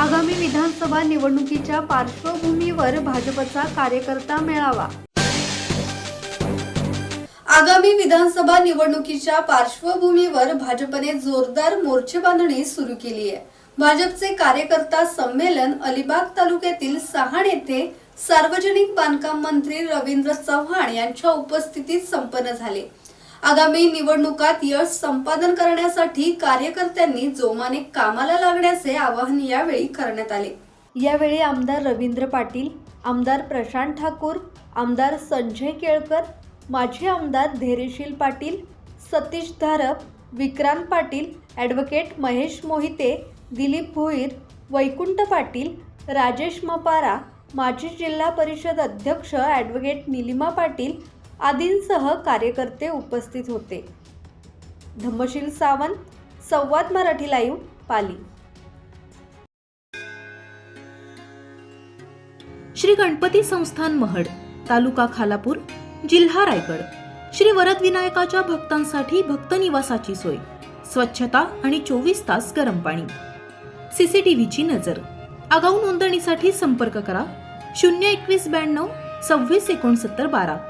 आगामी विधानसभा निवडणुकीच्या पार्श्वभूमीवर भाजपचा कार्यकर्ता मेळावा. आगामी विधानसभा निवडणुकीच्या पार्श्वभूमीवर भाजपने जोरदार मोर्चे बांधणी सुरू केली आहे. भाजपचे कार्यकर्ता संमेलन अलिबाग तालुक्यातील सहाण येथे सार्वजनिक बांधकाम मंत्री रवींद्र चव्हाण यांच्या उपस्थितीत संपन्न झाले. आगामी निवडणुकात यश संपादन करण्यासाठी कार्यकर्त्यांनी जोमाने कामाला लागण्याचे आवाहन यावेळी करण्यात आले. यावेळी आमदार रवींद्र पाटील आमदार प्रशांत ठाकूर आमदार संजय केळकर माजी आमदार धैर्यशील पाटील सतीश धारप विक्रांत पाटील ॲडव्होकेट महेश मोहिते दिलीप भोईर वैकुंठ पाटील राजेश मपारा माजी जिल्हा परिषद अध्यक्ष ॲडव्होकेट निलिमा पाटील आदींसह कार्यकर्ते उपस्थित होते. धम्मशील सावंत संवाद मराठी लाईव्ह पाली. श्री गणपती संस्थान महड तालुका खालापूर जिल्हा रायगड. श्री वरद विनायकाच्या भक्तांसाठी भक्त निवासाची सोय स्वच्छता आणि चोवीस तास गरम पाणी. सीसीटीव्हीची नजर. आगाऊ नोंदणीसाठी संपर्क करा. शून्य एकवीस ब्याण्णव सव्वीस एकोणसत्तर बारा.